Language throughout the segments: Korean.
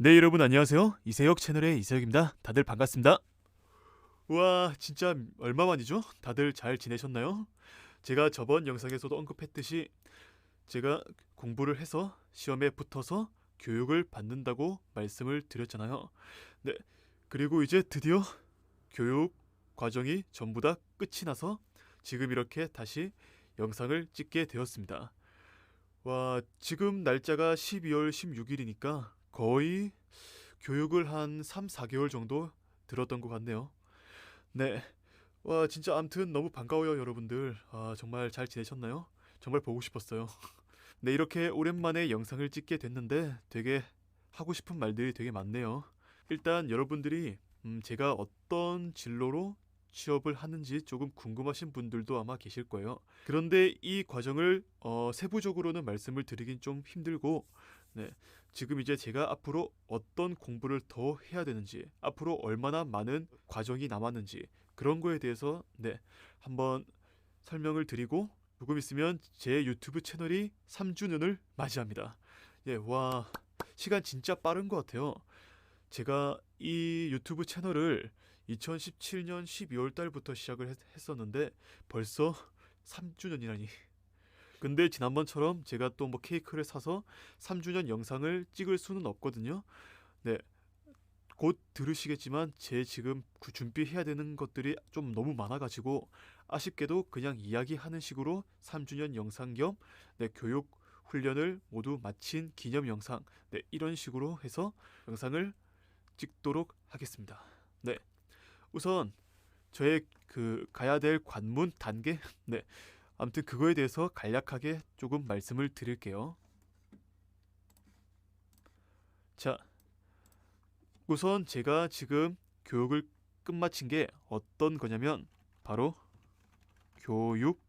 네 여러분 안녕하세요. 이세혁 채널의 이세혁입니다. 다들 반갑습니다. 와 진짜 얼마만이죠? 다들 잘 지내셨나요? 제가 저번 영상에서도 언급했듯이 제가 공부를 해서 시험에 붙어서 교육을 받는다고 말씀을 드렸잖아요. 네 그리고 이제 드디어 교육 과정이 전부 다 끝이 나서 지금 이렇게 다시 영상을 찍게 되었습니다. 와 지금 날짜가 12월 16일이니까 거의 교육을 한 3, 4개월 정도 들었던 것 같네요. 네. 와, 진짜 암튼 너무 반가워요, 여러분들. 아, 정말 잘 지내셨나요? 정말 보고 싶었어요. 네, 이렇게 오랜만에 영상을 찍게 됐는데 되게 하고 싶은 말들이 되게 많네요. 일단 여러분들이 음, 제가 어떤 진로로 취업을 하는지 조금 궁금하신 분들도 아마 계실 거예요. 그런데 이 과정을 어, 세부적으로는 말씀을 드리긴 좀 힘들고 네, 지금 이제 제가 앞으로 어떤 공부를 더 해야 되는지, 앞으로 얼마나 많은 과정이 남았는지 그런 거에 대해서 네, 한번 설명을 드리고 조금 있으면 제 유튜브 채널이 3주년을 맞이합니다. 예, 와, 시간 진짜 빠른 것 같아요. 제가 이 유튜브 채널을 2017년 12월 달부터 시작을 했, 했었는데 벌써 3주년이라니. 근데 지난번처럼 제가 또 뭐 케이크를 사서 3주년 영상을 찍을 수는 없거든요. 네. 곧 들으시겠지만 제 지금 그 준비해야 되는 것들이 좀 너무 많아가지고 아쉽게도 그냥 이야기하는 식으로 3주년 영상 겸 네, 교육 훈련을 모두 마친 기념 영상 네, 이런 식으로 해서 영상을 찍도록 하겠습니다. 네. 우선 저의 그 가야 될 관문 단계 네. 아무튼 그거에 대해서 간략하게 조금 말씀을 드릴게요. 자, 우선 제가 지금 교육을 끝마친 게 어떤 거냐면 바로 교육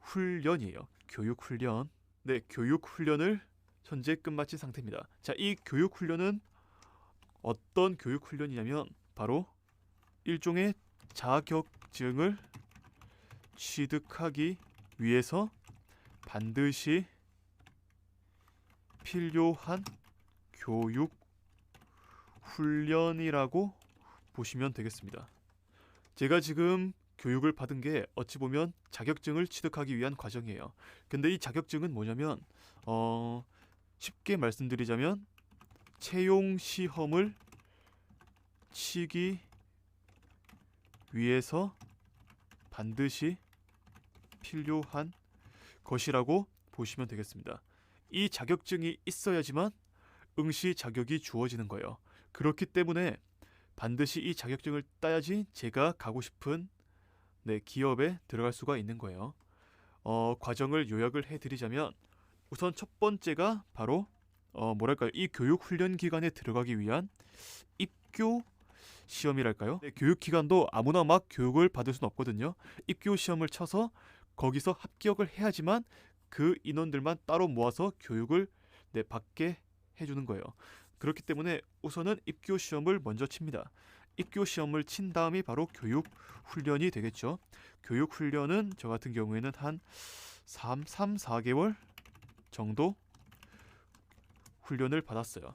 훈련이에요. 교육 훈련. 네, 교육 훈련을 현재 끝마친 상태입니다. 자, 이 교육 훈련은 어떤 교육 훈련이냐면 바로 일종의 자격증을 취득하기 위해서 반드시 필요한 교육 훈련이라고 보시면 되겠습니다. 제가 지금 교육을 받은 게 어찌 보면 자격증을 취득하기 위한 과정이에요. 근데 이 자격증은 뭐냐면 어 쉽게 말씀드리자면 채용 시험을 치기 위해서 반드시 필요한 것이라고 보시면 되겠습니다. 이 자격증이 있어야지만 응시 자격이 주어지는 거예요. 그렇기 때문에 반드시 이 자격증을 따야지 제가 가고 싶은 네, 기업에 들어갈 수가 있는 거예요. 어, 과정을 요약을 해드리자면 우선 첫 번째가 바로 어, 뭐랄까요 이 교육 훈련 기관에 들어가기 위한 입교 시험이랄까요? 네, 교육 기관도 아무나 막 교육을 받을 수는 없거든요. 입교 시험을 쳐서 거기서 합격을 해야지만 그 인원들만 따로 모아서 교육을 네, 받게 해주는 거예요. 그렇기 때문에 우선은 입교 시험을 먼저 칩니다. 입교 시험을 친 다음이 바로 교육 훈련이 되겠죠. 교육 훈련은 저 같은 경우에는 한 3, 3, 4개월 정도 훈련을 받았어요.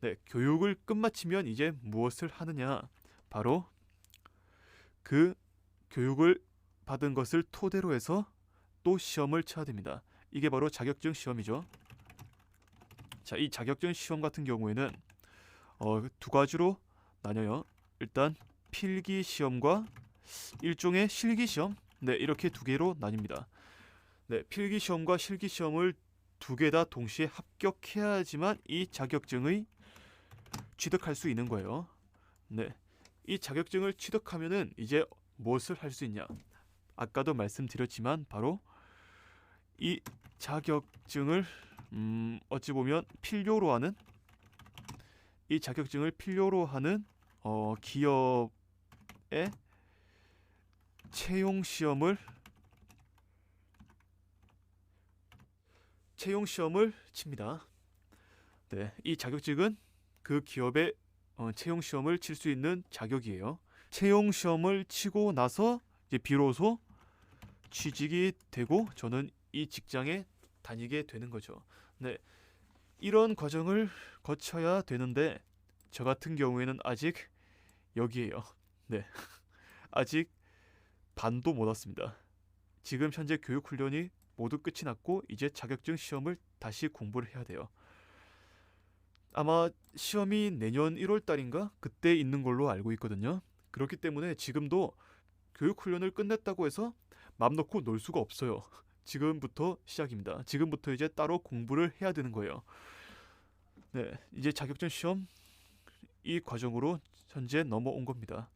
네, 교육을 끝마치면 이제 무엇을 하느냐? 바로 그 교육을 받은 것을 토대로 해서 또 시험을 쳐야 됩니다. 이게 바로 자격증 시험이죠. 자, 이 자격증 시험 같은 경우에는 어, 두 가지로 나뉘어요. 일단 필기 시험과 일종의 실기 시험. 네, 이렇게 두 개로 나뉩니다. 네, 필기 시험과 실기 시험을 두 개 다 동시에 합격해야지만 이 자격증의 취득할 수 있는 거예요. 네. 이 자격증을 취득하면은 이제 무엇을 할 수 있냐? 아까도 말씀드렸지만 바로 이 자격증을 음, 어찌 보면 필요로 하는 이 자격증을 필요로 하는 어, 기업의 채용 시험을 채용 시험을 칩니다. 네, 이 자격증은 그 기업의 어, 채용 시험을 칠 수 있는 자격이에요. 채용 시험을 치고 나서 이제 비로소 취직이 되고 저는 이 직장에 다니게 되는 거죠. 네. 이런 과정을 거쳐야 되는데 저 같은 경우에는 아직 여기에요. 네. 아직 반도 못 왔습니다. 지금 현재 교육 훈련이 모두 끝이 났고 이제 자격증 시험을 다시 공부를 해야 돼요. 아마 시험이 내년 1월 달인가 그때 있는 걸로 알고 있거든요. 그렇기 때문에 지금도 교육 훈련을 끝냈다고 해서 맘 놓고 놀 수가 없어요. 지금부터 시작입니다. 지금부터 이제 따로 공부를 해야 되는 거예요. 네, 이제 자격증 시험 이 과정으로 현재 넘어온 겁니다.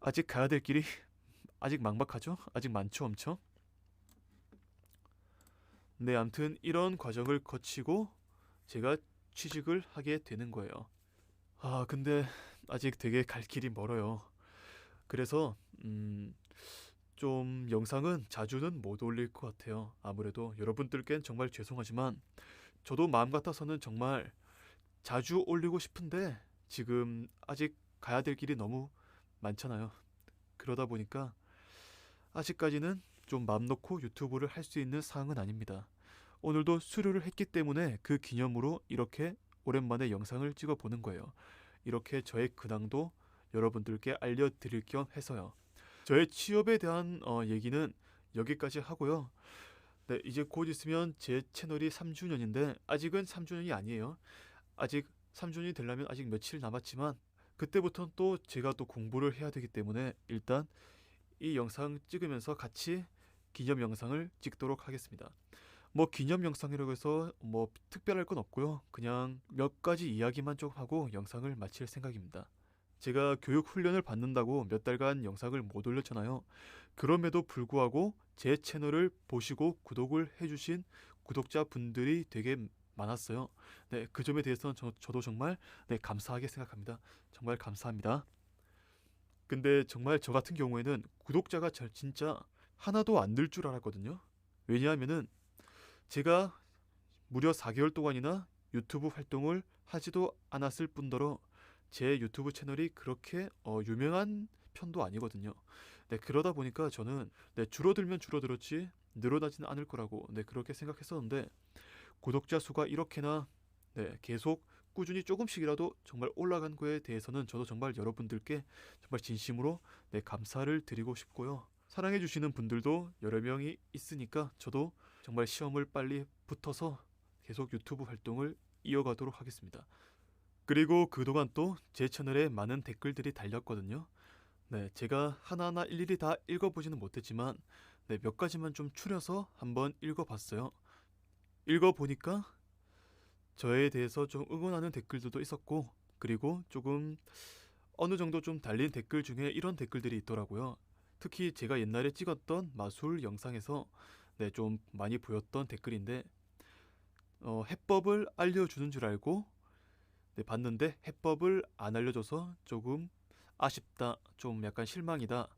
아직 가야 될 길이 아직 막막하죠? 아직 많죠, 엄청. 네, 아무튼 이런 과정을 거치고 제가 취직을 하게 되는 거예요. 아, 근데 아직 되게 갈 길이 멀어요. 그래서 음, 좀 영상은 자주는 못 올릴 것 같아요. 아무래도 여러분들께는 정말 죄송하지만 저도 마음 같아서는 정말 자주 올리고 싶은데 지금 아직 가야 될 길이 너무 많잖아요. 그러다 보니까 아직까지는 좀 마음 놓고 유튜브를 할 수 있는 상황은 아닙니다. 오늘도 수료를 했기 때문에 그 기념으로 이렇게 오랜만에 영상을 찍어 보는 거예요. 이렇게 저의 근황도 여러분들께 알려드릴 겸 해서요. 저의 취업에 대한 어, 얘기는 여기까지 하고요. 네, 이제 곧 있으면 제 채널이 3주년인데 아직은 3주년이 아니에요. 아직 3주년이 되려면 아직 며칠 남았지만 그때부터는 또 제가 또 공부를 해야 되기 때문에 일단 이 영상 찍으면서 같이 기념 영상을 찍도록 하겠습니다. 뭐 기념 영상이라고 해서 뭐 특별할 건 없고요. 그냥 몇 가지 이야기만 좀 하고 영상을 마칠 생각입니다. 제가 교육 훈련을 받는다고 몇 달간 영상을 못 올렸잖아요. 그럼에도 불구하고 제 채널을 보시고 구독을 해주신 구독자분들이 되게 많았어요. 네, 그 점에 대해서는 저, 저도 정말 네, 감사하게 생각합니다. 정말 감사합니다. 근데 정말 저 같은 경우에는 구독자가 저 진짜 하나도 안 늘 줄 알았거든요. 왜냐하면은 제가 무려 4개월 동안이나 유튜브 활동을 하지도 않았을 뿐더러 제 유튜브 채널이 그렇게 어, 유명한 편도 아니거든요. 네, 그러다 보니까 저는 네, 줄어들면 줄어들었지 늘어나지는 않을 거라고 네, 그렇게 생각했었는데 구독자 수가 이렇게나 네, 계속 꾸준히 조금씩이라도 정말 올라간 거에 대해서는 저도 정말 여러분들께 정말 진심으로 네, 감사를 드리고 싶고요. 사랑해 주시는 분들도 여러 명이 있으니까 저도 정말 시험을 빨리 붙어서 계속 유튜브 활동을 이어가도록 하겠습니다. 그리고 그동안 또 제 채널에 많은 댓글들이 달렸거든요. 네, 제가 하나하나 일일이 다 읽어보지는 못했지만 네, 몇 가지만 좀 추려서 한번 읽어봤어요. 읽어보니까 저에 대해서 좀 응원하는 댓글들도 있었고 그리고 조금 어느 정도 좀 달린 댓글 중에 이런 댓글들이 있더라고요. 특히 제가 옛날에 찍었던 마술 영상에서 네, 좀 많이 보였던 댓글인데 어, 해법을 알려주는 줄 알고 네, 봤는데 해법을 안 알려줘서 조금 아쉽다, 좀 약간 실망이다.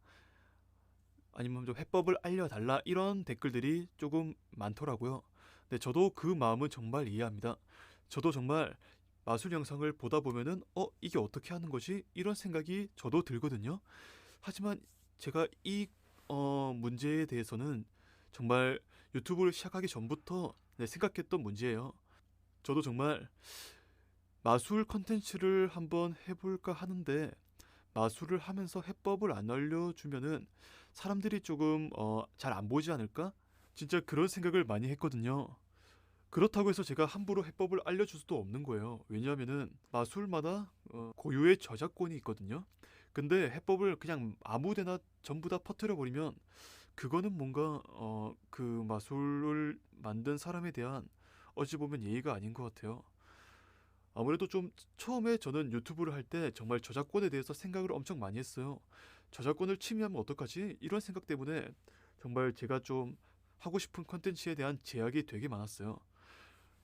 아니면 좀 해법을 알려달라 이런 댓글들이 조금 많더라고요. 네, 저도 그 마음은 정말 이해합니다. 저도 정말 마술 영상을 보다 보면은 어 이게 어떻게 하는 거지 이런 생각이 저도 들거든요. 하지만 제가 이 어, 문제에 대해서는 정말 유튜브를 시작하기 전부터 네, 생각했던 문제예요. 저도 정말 마술 컨텐츠를 한번 해볼까 하는데 마술을 하면서 해법을 안 알려주면은 사람들이 조금 어, 잘 안 보지 않을까? 진짜 그런 생각을 많이 했거든요. 그렇다고 해서 제가 함부로 해법을 알려줄 수도 없는 거예요. 왜냐하면은 마술마다 어, 고유의 저작권이 있거든요. 근데 해법을 그냥 아무데나 전부 다 퍼뜨려 버리면 그거는 뭔가 어, 그 마술을 만든 사람에 대한 어찌 보면 예의가 아닌 것 같아요. 아무래도 좀 처음에 저는 유튜브를 할 때 정말 저작권에 대해서 생각을 엄청 많이 했어요. 저작권을 침해하면 어떡하지? 이런 생각 때문에 정말 제가 좀 하고 싶은 컨텐츠에 대한 제약이 되게 많았어요.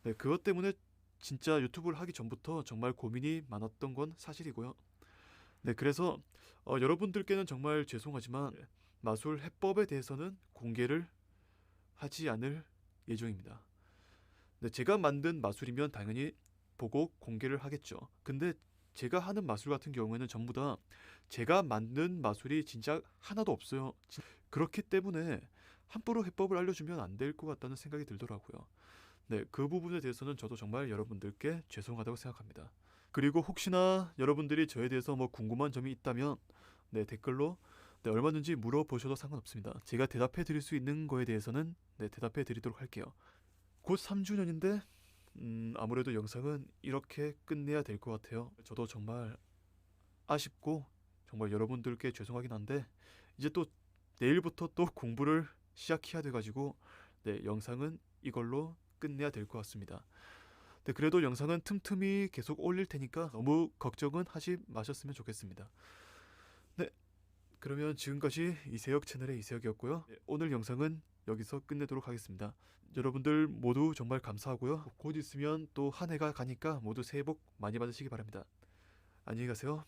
네, 그것 때문에 진짜 유튜브를 하기 전부터 정말 고민이 많았던 건 사실이고요. 네, 그래서 어, 여러분들께는 정말 죄송하지만 마술 해법에 대해서는 공개를 하지 않을 예정입니다. 네, 제가 만든 마술이면 당연히 보고 공개를 하겠죠. 근데 제가 하는 마술 같은 경우에는 전부 다 제가 만든 마술이 진짜 하나도 없어요. 진- 그렇기 때문에 함부로 해법을 알려주면 안 될 것 같다는 생각이 들더라고요. 네, 그 부분에 대해서는 저도 정말 여러분들께 죄송하다고 생각합니다. 그리고 혹시나 여러분들이 저에 대해서 뭐 궁금한 점이 있다면 네, 댓글로 네, 얼마든지 물어보셔도 상관없습니다. 제가 대답해 드릴 수 있는 거에 대해서는 네, 대답해 드리도록 할게요. 곧 3주년인데 음, 아무래도 영상은 이렇게 끝내야 될 것 같아요. 저도 정말 아쉽고 정말 여러분들께 죄송하긴 한데 이제 또 내일부터 또 공부를 시작해야 돼가지고 네 영상은 이걸로 끝내야 될 것 같습니다. 네 그래도 영상은 틈틈이 계속 올릴 테니까 너무 걱정은 하지 마셨으면 좋겠습니다. 네 그러면 지금까지 이세혁 채널의 이세혁이었고요. 네, 오늘 영상은 여기서 끝내도록 하겠습니다. 여러분들 모두 정말 감사하고요. 곧 있으면 또 한 해가 가니까 모두 새해 복 많이 받으시기 바랍니다. 안녕히 가세요.